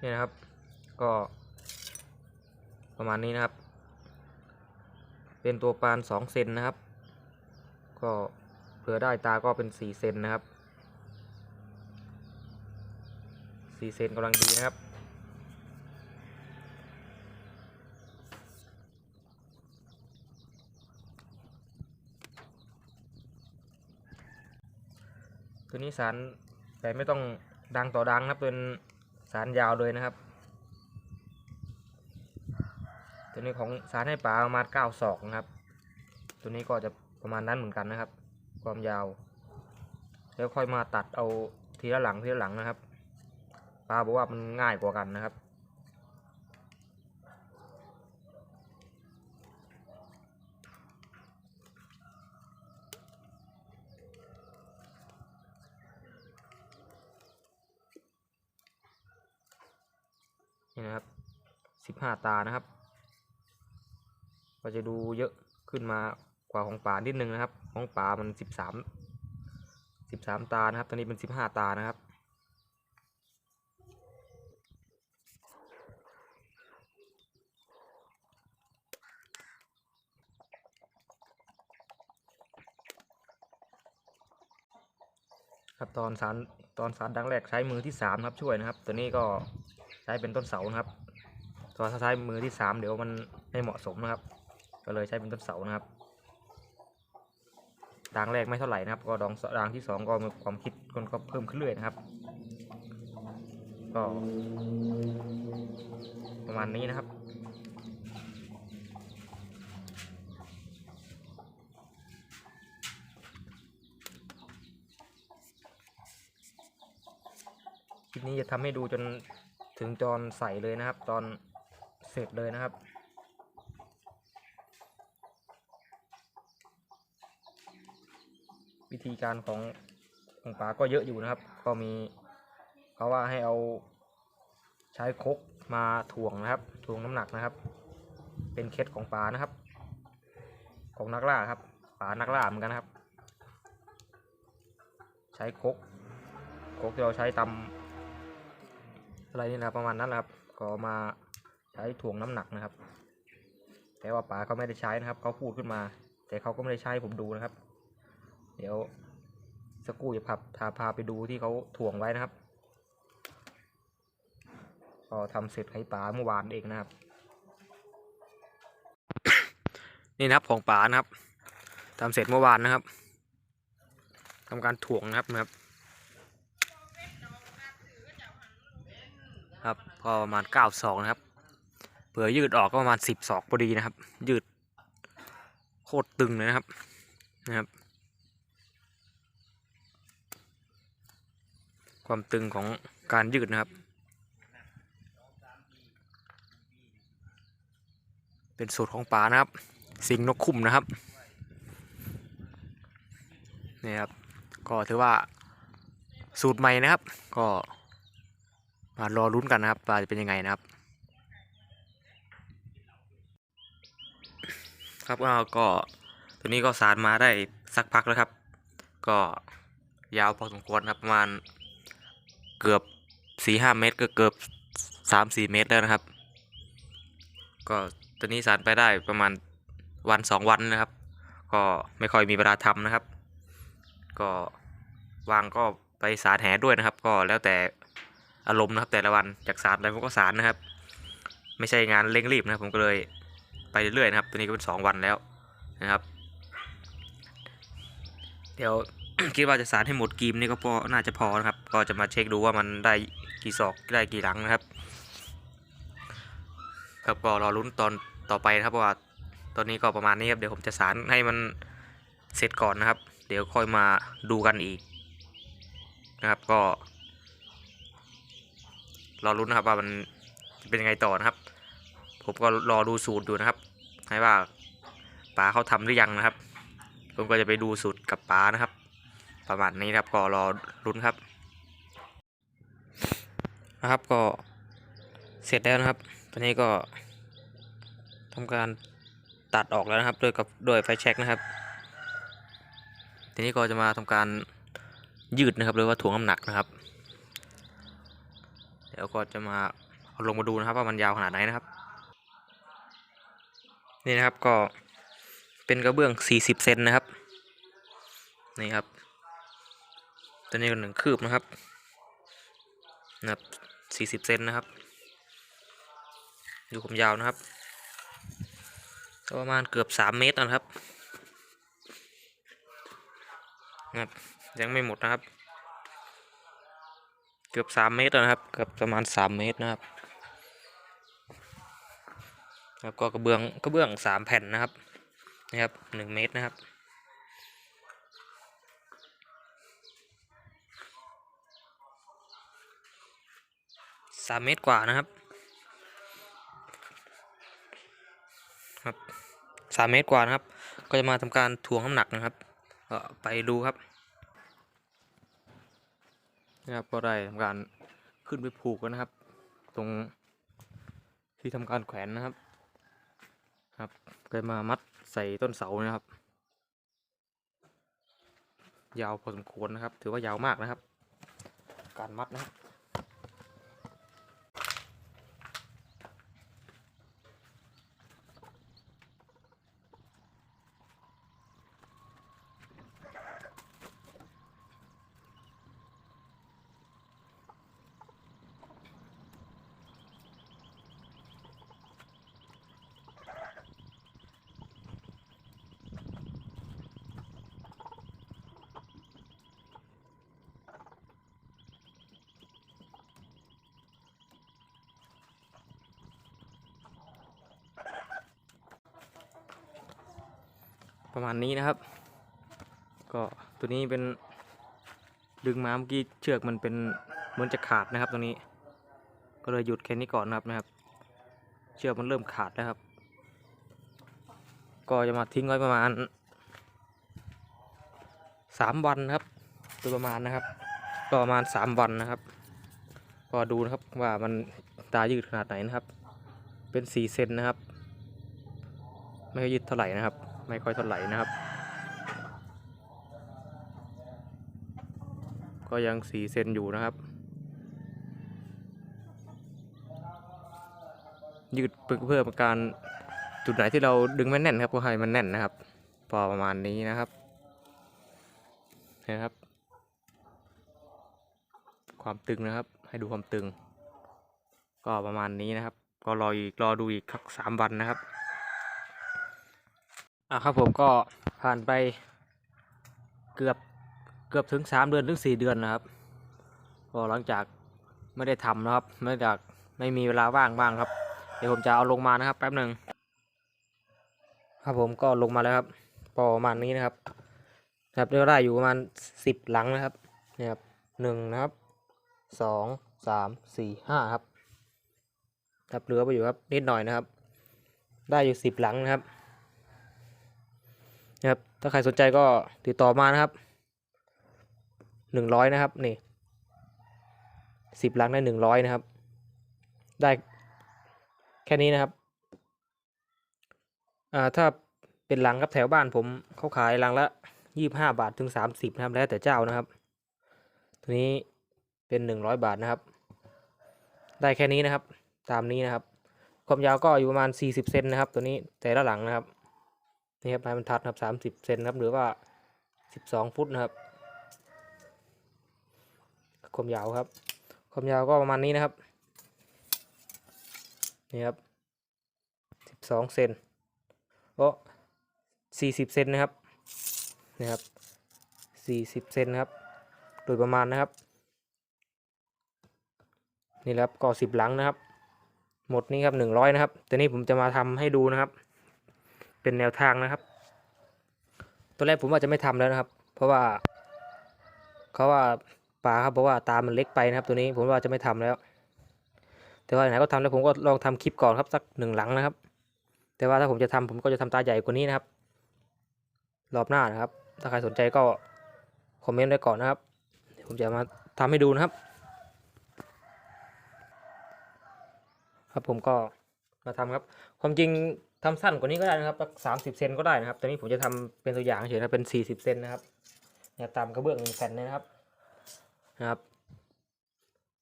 นี่นะครับ ก็ประมาณนี้นะครับ เป็นตัวปานสองเซนนะครับ ก็เผื่อได้ตาก็เป็นสี่เซนนะครับสี่เซนกำลังดีนะครับตัวนี้สารแต่ไม่ต้องดังต่อดังนะครับเป็น สารยาวเลยนะครับ ตัวนี้ของสารให้ปลาประมาณเก้าศอกนะครับ ตัวนี้ก็จะประมาณนั้นเหมือนกันนะครับ ความยาว แล้วค่อยมาตัดเอาทีละหลังทีละหลังนะครับปลาบอกว่ามันง่ายกว่ากันนะครับ นี่นะครับ สิบห้าตานะครับ ก็จะดูเยอะขึ้นมากว่าของป่านิดนึงนะครับ ของป่ามันสิบสามสิบสามตานะครับ ตอนนี้เป็นสิบห้าตานะครับครับตอนสารตอนสารดังแรกใช้มือที่สามครับช่วยนะครับ ตัวนี้ก็ใช้เป็นต้นเสานะครับ ตัวถ้าใช้มือที่สามเดี๋ยวมันไม่เหมาะสมนะครับ ก็เลยใช้เป็นต้นเสานะครับดังแรกไม่เท่าไหร่นะครับ ก็ดองดังที่สองก็มีความคิดคนก็เพิ่มขึ้นเรื่อยนะครับ ก็ประมาณนี้นะครับคลิปนี้จะทำให้ดูจนถึงตอนใส่เลยนะครับ ตอน เสร็จเลยนะครับ วิธีการของของปลาก็เยอะอยู่นะครับ ก็มีเขาว่าให้เอาใช้คกมาถ่วงนะครับถ่วงน้ำหนักนะครับ เป็นเคล็ดของปลานะครับ ของนักล่าครับปลานักล่าเหมือนกันครับ ใช้คกคกที่เราใช้ตำอะไรนี่นะครับประมาณนั้นนะครับ ก็มา ช้ถ่วงน้ำหนักนะครับ แต่ว่าป๋าเขาไม่ได้ใช้นะครับเขาพูดขึ้นมา แต่เขาก็ไม่ได้ใช้ผมดูนะครับ เดี๋ยวสักครู่จะพาพาพาไปดูที่เขาถ่วงไว้นะครับก็ทำเสร็จให้ป๋าเมื่อวานเองนะครับ นี่นะครับของป๋านะครับทำเสร็จเมื่อวานนะครับทำการถ่วงนะครับนะครับครับก็ประมาณเก้าศอกนะครับ ผื่อยืดออกก็ประมาณสิบศอกพอดีนะครับ ยืดโคตรตึงเลยนะครับนะครับ ความตึงของการยืดนะครับ เป็นสูตรของป่านะครับ สิงนกคุ้มนะครับนี่ครับก็ถือว่าสูตรใหม่นะครับ ก็มารอลุ้นกันนะครับว่าจะเป็นยังไงนะครับ ครับก็ก็ตัวนี้ก็สารมาได้สักพักแล้วครับ ก็ยาวพอสมควรครับประมาณเกือบสี่ห้าเมตรก็เกือบสามสี่เมตรแล้วนะครับ ก็ตัวนี้สารไปได้ประมาณวันสองวันนะครับ ก็ไม่ค่อยมีเวลาทำนะครับ ก็วางก็ไปสารแหด้วยนะครับ ก็แล้วแต่อารมณ์นะครับแต่ละวันจากสารอะไรผมก็สารนะครับ ไม่ใช่งานเร่งรีบนะครับผมก็เลย ไปเรื่อยๆนะครับ ตัวนี้ก็เป็นสองวันแล้วนะครับ เดี๋ยวคิดว่าจะสารให้หมดกีมนี่ก็พอน่าจะพอนะครับ ก็จะมาเช็คดูว่ามันได้กี่ศอกได้กี่หลังนะครับครับก็รอลุ้นตอนต่อไปนะครับว่าตอนนี้ก็ประมาณนี้ครับเดี๋ยวผมจะสารให้มันเสร็จก่อนนะครับ เดี๋ยวค่อยมาดูกันอีกนะครับก็รอรุ้นนะครับว่ามันเป็นยังไงต่อนะครับ ผมก็รอดูสูตรอยู่นะครับ ให้ว่าป๋าเขาทำหรือยังนะครับ ผมก็จะไปดูสูตรกับป๋านะครับ ประมาณนี้นะครับก็รอรุ้นครับ นะครับก็เสร็จแล้วนะครับ ตอนนี้ก็ทำการตัดออกแล้วนะครับด้วยกับด้วยไฟแช็กนะครับ ทีนี้ก็จะมาทำการยืดนะครับหรือว่าถ่วงน้ำหนักนะครับ เดี๋ยวก็จะมาเอาลงมาดูนะครับว่ามันยาวขนาดไหนนะครับ นี่นะครับก็เป็นกระเบื้อง 40 เซนนะครับ นี่ครับ ตัวนี้ก็หนึ่งคืบนะครับนะครับ 40 เซนนะครับดูความยาวนะครับ ประมาณเกือบ 3 เมตรนะครับนะครับ ยังไม่หมดนะครับ เกือบ 3 เมตรนะครับ เกือบประมาณ 3 เมตรนะครับ แล้วก็กระเบื้องกระเบื้องสามแผ่นนะครับนะครับหนึ่งเมตรนะครับ สามเมตรกว่านะครับ ครับสามเมตรกว่านะครับ ก็จะมาทำการถ่วงน้ำหนักนะครับก็ไปดูครับนะครับก็ได้ทำการขึ้นไปผูกกันนะครับ ตรงที่ทำการแขวนนะครับ ครับก็มามัดใส่ต้นเสานะครับ ยาวพอสมควรนะครับ ถือว่ายาวมากนะครับ การมัดนะครับ ประมาณนี้นะครับ ก็ตัวนี้เป็นดึงมาเมื่อกี้เชือกมันเป็นเหมือนจะขาดนะครับตรงนี้ ก็เลยหยุดแค่นี้ก่อนนะครับนะครับ เชือกมันเริ่มขาดแล้วครับ ก็จะมาทิ้งไว้ประมาณสามวันนะครับโดยประมาณนะครับ ก็ประมาณสามวันนะครับ ก็ดูนะครับว่ามันตายืดขนาดไหนนะครับ เป็นสี่เซนนะครับ ไม่ค่อยยืดเท่าไหร่นะครับ ไม่ค่อยเท่าไหร่นะครับ ก็ยังสี่เซนอยู่นะครับ ยืดเพื่อการจุดไหนที่เราดึงไม่แน่นครับก็ให้มันแน่นนะครับ พอประมาณนี้นะครับเห็นะครับ ความตึงนะครับ ให้ดูความตึง ก็ประมาณนี้นะครับ ก็รออีกรอดูอีกสักสามวันนะครับ อะครับผมก็ผ่านไปเกือบเกือบถึงสามเดือนถึงสี่เดือนนะครับก็หลังจากไม่ได้ทำนะครับเนื่จากไม่มีเวลาว่างบ้างครับ เดี๋ยวผมจะเอาลงมานะครับแป๊บหนึ่งครับผมก็ลงมาแล้วครับประมาณนี้นะครับครับเรียกว่าได้อยู่ประมาณสิบหลังนะครับเนี่ยครับหนึ่งนะครับสองสามสี่ห้าครับครับเหลือไปอยู่ครับนิดหน่อยนะครับ ได้อยู่สิบหลังนะครับ นะครับ ถ้าใครสนใจก็ติดต่อมานะครับหนึ่งร้อยนะครับ นี่สิบลังได้หนึ่งร้อยนะครับ ได้แค่นี้นะครับ อ่า ถ้าเป็นหลังครับแถวบ้านผมเขาขายหลังละยี่บห้าบาทถึงสามสิบนะครับ แล้วแต่เจ้านะครับ ตัวนี้เป็นหนึ่งร้อยบาทนะครับ ได้แค่นี้นะครับ ตามนี้นะครับ ความยาวก็อยู่ประมาณสี่สิบเซนนะครับ ตัวนี้แต่ละหลังนะครับ นี่ครับไม้บรรทัดครับสามสิบเซนครับหรือว่าสิบสองฟุตนะครับ ความยาวครับ ความยาวก็ประมาณนี้นะครับ นี่ครับสิบสองเซนโอ้สี่สิบเซนนะครับนี่ครับสี่สิบเซนครับ โดยประมาณนะครับ นี่ครับก็สิบหลังนะครับ หมดนี้ครับหนึ่งร้อยนะครับ แต่นี่ผมจะมาทำให้ดูนะครับ เป็นแนวทางนะครับ ตัวแรกผมว่าจะไม่ทำแล้วนะครับ เพราะว่าเขาว่าป่าครับเพราะว่าตามันเล็กไปนะครับ ตัวนี้ผมว่าจะไม่ทำแล้ว แต่ว่าไหนก็ทำแล้วผมก็ลองทำคลิปก่อนครับสักหนึ่งหลังนะครับ แต่ว่าถ้าผมจะทำผมก็จะทำตาใหญ่กว่านี้นะครับ รอบหน้านะครับ ถ้าใครสนใจก็คอมเมนต์ไว้ก่อนนะครับ ผมจะมาทำให้ดูนะครับ ครับผมก็มาทำครับ ความจริง ทำสั้นกว่านี้ก็ได้นะครับสามสิบเซนก็ได้นะครับตอนนี้ผมจะทำเป็นตัวอย่างเฉยๆนะเป็นสี่สิบเซนนะครับเนี่ยตามกระเบื้องหนึ่งแผ่นนะครับนะครับ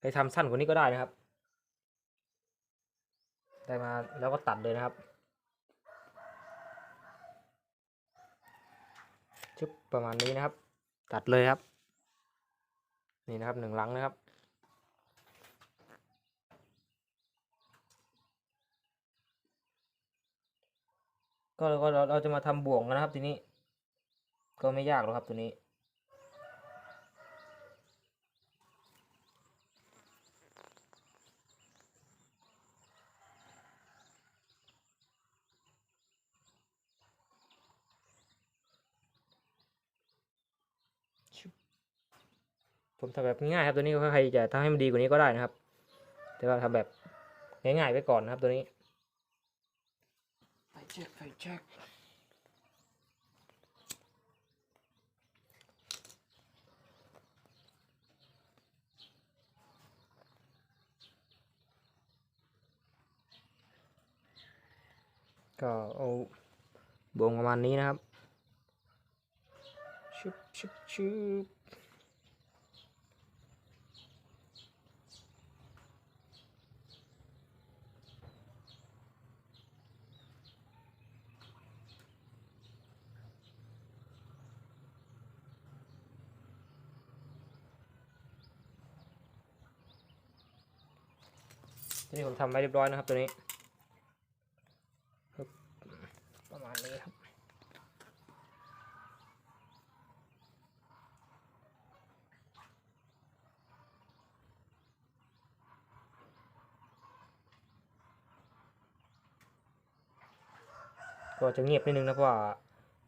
ให้ทำสั้นกว่านี้ก็ได้นะครับ ได้มาแล้วก็ตัดเลยนะครับชึบประมาณนี้นะครับ ตัดเลยครับ นี่นะครับหนึ่งหลังนะครับ ก็เราก็เราเราจะมาทำบ่วงกันนะครับทีนี้ ก็ไม่ยากหรอกครับตัวนี้ผมทำแบบง่ายครับตัวนี้ใครจะทำให้มันดีกว่านี้ก็ได้นะครับ แต่ว่าทำแบบง่ายๆไว้ก่อนนะครับตัวนี้ ไฟแช็กไฟแช็กก็เอาบวงประมาณนี้นะครับชุบชุบชุบ นี้ผมทำไว้เรียบร้อยนะครับตัวนี้ปึ๊บประมาณนี้ครับก็จะเงียบนิดนึงนะเพราะว่า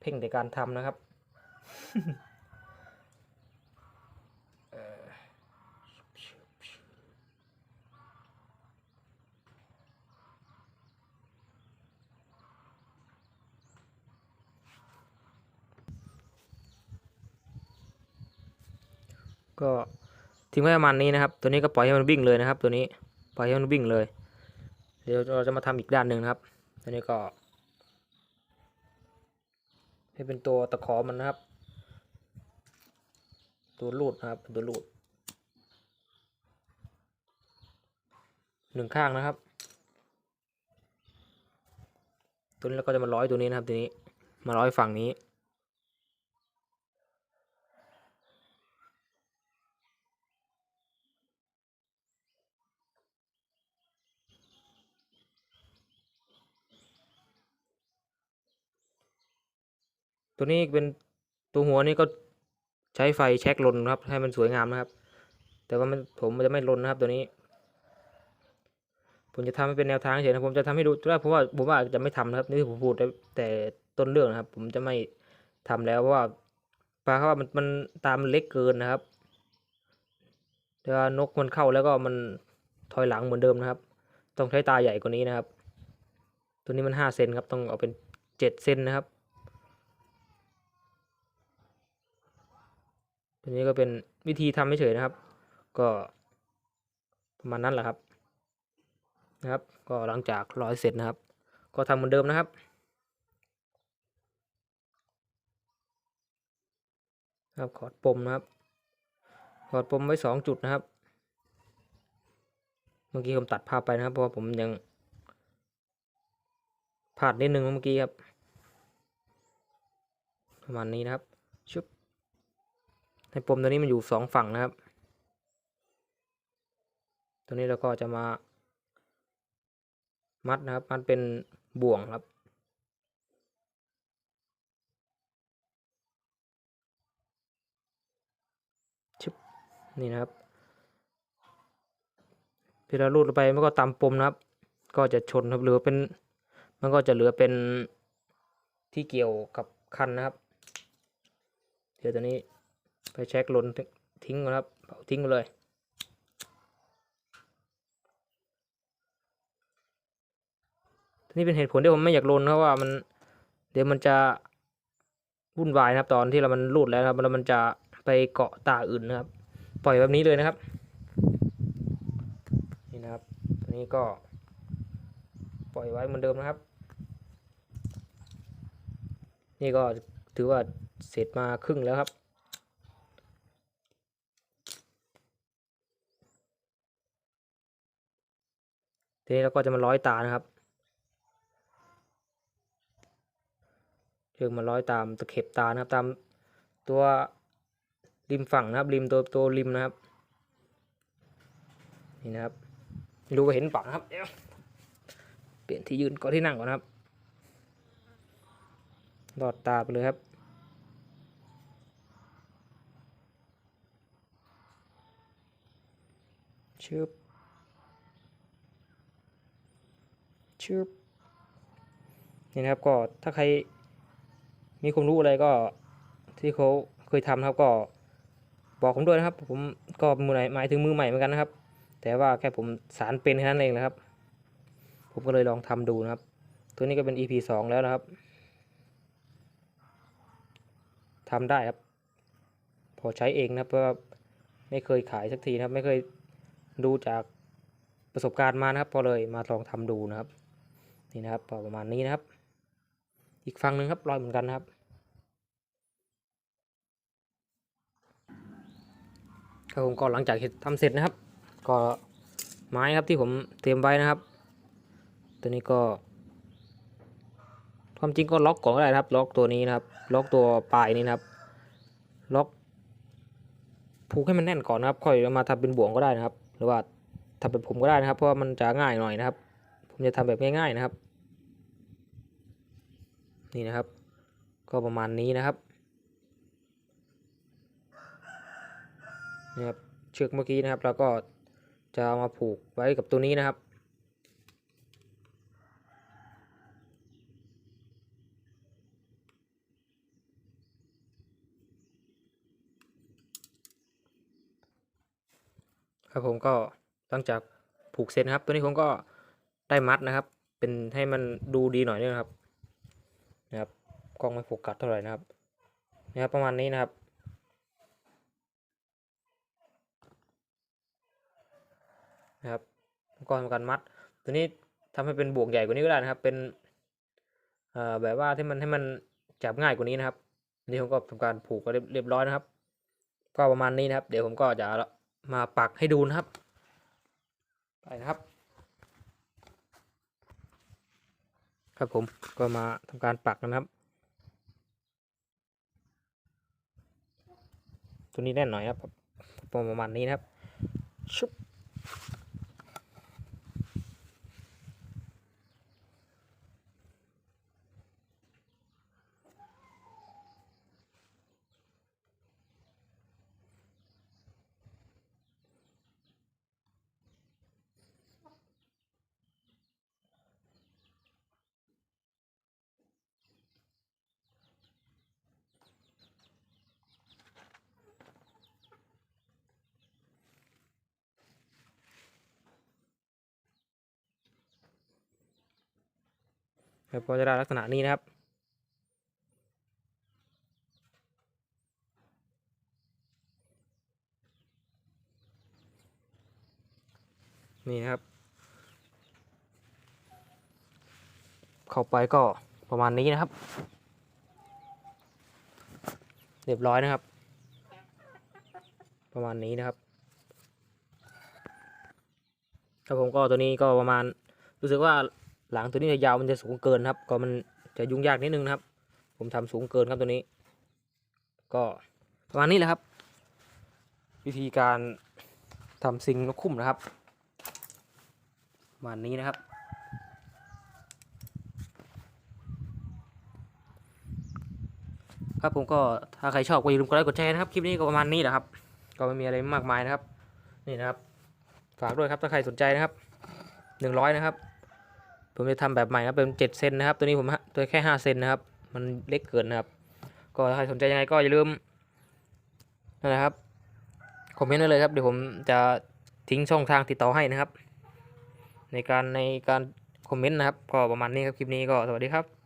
เพ่งแต่การทำนะครับ ก็ทิ้งไว้ประมาณนี้นะครับ ตัวนี้ก็ปล่อยให้มันวิ่งเลยนะครับ ตัวนี้ปล่อยให้มันวิ่งเลย เดี๋ยวเราจะมาทำอีกด้านหนึ่งครับ ตัวนี้ก็ ให้เป็นตัวตะขอมันนะครับ ตัวรูดนะครับตัวรูดหนึ่งข้างนะครับ ตัวนี้เราก็จะมาร้อยตัวนี้นะครับ ตัวนี้มาร้อยฝั่งนี้ ตัวนี้เป็นตัวหัวนี่ก็ใช้ไฟแช็กลนครับ ให้มันสวยงามนะครับ แต่ว่ามันผมมันจะไม่ลนนะครับตัวนี้ ผมจะทำให้เป็นแนวทางเฉยนะผมจะทำให้ดูแรกเพราะว่าผมว่าจะไม่ทำนะครับนี่ผมพูดแต่ต้นเรื่องนะครับ ผมจะไม่ทำแล้วเพราะว่าปลาเขาว่ามันมันตามเล็กเกินนะครับแต่ว่านกมันเข้าแล้วก็มันถอยหลังเหมือนเดิมนะครับ ต้องใช้ตาใหญ่กว่านี้นะครับ ตัวนี้มันห้าเซนครับต้องเอาเป็นเจ็ดเซนนะครับ ตัวนี้ก็เป็นวิธีทำเฉยนะครับ ก็ประมาณนั้นแหละครับ นะครับ ก็หลังจากร้อยเสร็จนะครับ ก็ทำเหมือนเดิมนะครับครับขอดปมนะครับ ขอดปมไว้สองจุดนะครับ เมื่อกี้ผมตัดภาพไปนะครับ เพราะผมยังพลาดนิดนึงเมื่อกี้ครับ ประมาณนี้นะครับ ชุบ ในปมตัวนี้มันอยู่สองฝั่งนะครับ ตัวนี้เราก็จะมา มัดนะครับ มัดเป็นบ่วงครับ ชึบ นี่นะครับเวลาลูดไปมันก็ตามปมนะครับ ก็จะชนครับ เหลือเป็น มันก็จะเหลือเป็นที่เกี่ยวกับคันนะครับ เดี๋ยวตัวนี้ ไปเช็คลนทิ้งก่อนครับเผาทิ้งไปเลยนี้เป็นเหตุผลที่ผมไม่อยากลนเพราะว่ามันเดี๋ยวมันจะวุ่นวายนะครับ ตอนที่เรามันรูดแล้วนะครับแล้วมันจะไปเกาะตาอื่นนะครับ ปล่อยแบบนี้เลยนะครับ นี่นะครับตัวนี้ก็ปล่อยไว้เหมือนเดิมนะครับ นี่ก็ถือว่าเสร็จมาครึ่งแล้วครับ ทีนี้เราก็จะมาร้อยตานะครับเชือกมาร้อยตามตะเข็บตานะครับ ตามตัวริมฝั่งนะครับ ริมตัวตัวริมนะครับ นี่นะครับรู้ว่าเห็นปล่านะครับเดี๋ยวเปลี่ยนที่ยืนก่อนที่นั่งก่อนนะครับหลอดตาไปเลยครับชึบ ชึบนี่นะครับก็ถ้าใครมีความรู้อะไรก็ที่เขาเคยทำนะครับก็บอกผมด้วยนะครับ ผมก็มือไหนหมายถึงมือใหม่เหมือนกันนะครับ แต่ว่าแค่ผมสารเป็นแค่นั้นเองนะครับ ผมก็เลยลองทำดูนะครับ ตัวนี้ก็เป็น EP สองแล้วนะครับทำได้ครับ พอใช้เองนะครับเพราะว่าไม่เคยขายสักทีนะครับ ไม่เคยดูจากประสบการณ์มานะครับ พอเลยมาลองทำดูนะครับ นี่นะครับประมาณนี้นะครับ อีกฝั่งหนึ่งครับรอยเหมือนกันนะครับ ครับผมก็หลังจากทำเสร็จนะครับ ก็ไม้ครับที่ผมเตรียมไว้นะครับ ตัวนี้ก็ความจริงก็ล็อกก่อนก็ได้นะครับ ล็อกตัวนี้นะครับ ล็อกตัวปลายนี้นะครับ ล็อกผูกให้มันแน่นก่อนนะครับ ค่อยมาทำเป็นบ่วงก็ได้นะครับ หรือว่าทำเป็นผมก็ได้นะครับ เพราะว่ามันจะง่ายหน่อยนะครับ ผมจะทำแบบง่ายๆนะครับ นี่นะครับ ก็ประมาณนี้นะครับนี่ครับ เชือกเมื่อกี้นะครับเราก็จะเอามาผูกไว้กับตัวนี้นะครับครับผมก็หลังจากผูกเสร็จนะครับ ตัวนี้ผมก็ ได้มัดนะครับ เป็นให้มันดูดีหน่อยนึงนะครับนะครับกล้องไม่โฟกัสเท่าไหร่นะครับนะครับประมาณนี้นะครับนะครับก็ทำการมัด ตัวนี้ทำให้เป็นบวกใหญ่กว่านี้ก็ได้นะครับ เป็นเอ่อแบบว่าที่มันให้มันจับง่ายกว่านี้นะครับนี่ผมก็ทำการผูกก็เรียบร้อยนะครับ ก็ประมาณนี้นะครับ เดี๋ยวผมก็จะมาปักให้ดูนะครับ ไปนะครับ ครับผมก็มาทำการปักนะครับ ตัวนี้แน่นหน่อยครับประมาณนี้นะครับชุบ ครับก็จะได้ลักษณะนี้นะครับ นี่นะครับ เข้าไปก็ประมาณนี้นะครับ เรียบร้อยนะครับ ประมาณนี้นะครับครับผมก็ตัวนี้ก็ประมาณรู้สึกว่า หลังตัวนี้ยาวมันจะสูงเกินครับ ก็มันจะยุ่งยากนิดนึงนะครับ ผมทำสูงเกินครับตัวนี้ ก็ประมาณนี้แหละครับ วิธีการทำซิงนกคุ้มนะครับประมาณนี้นะครับ ครับผมก็ถ้าใครชอบก็อย่าลืมกดไลค์กดแชร์นะครับคลิปนี้ก็ประมาณนี้แหละครับ ก็ไม่มีอะไรมากมายนะครับ นี่นะครับ ฝากด้วยครับถ้าใครสนใจนะครับหนึ่งร้อยนะครับ ผมจะทำแบบใหม่ครับเป็นเจ็ดเซนนะครับ ตัวนี้ผมฮะตัวแค่ห้าเซนนะครับ มันเล็กเกินนะครับ ก็ถ้าใครสนใจยังไงก็อย่าลืมนั่นแหละครับคอมเมนต์ไว้เลยครับเดี๋ยวผมจะทิ้งช่องทางติดต่อให้นะครับ ในการในการคอมเมนต์นะครับ ก็ประมาณนี้ครับคลิปนี้ก็สวัสดีครับ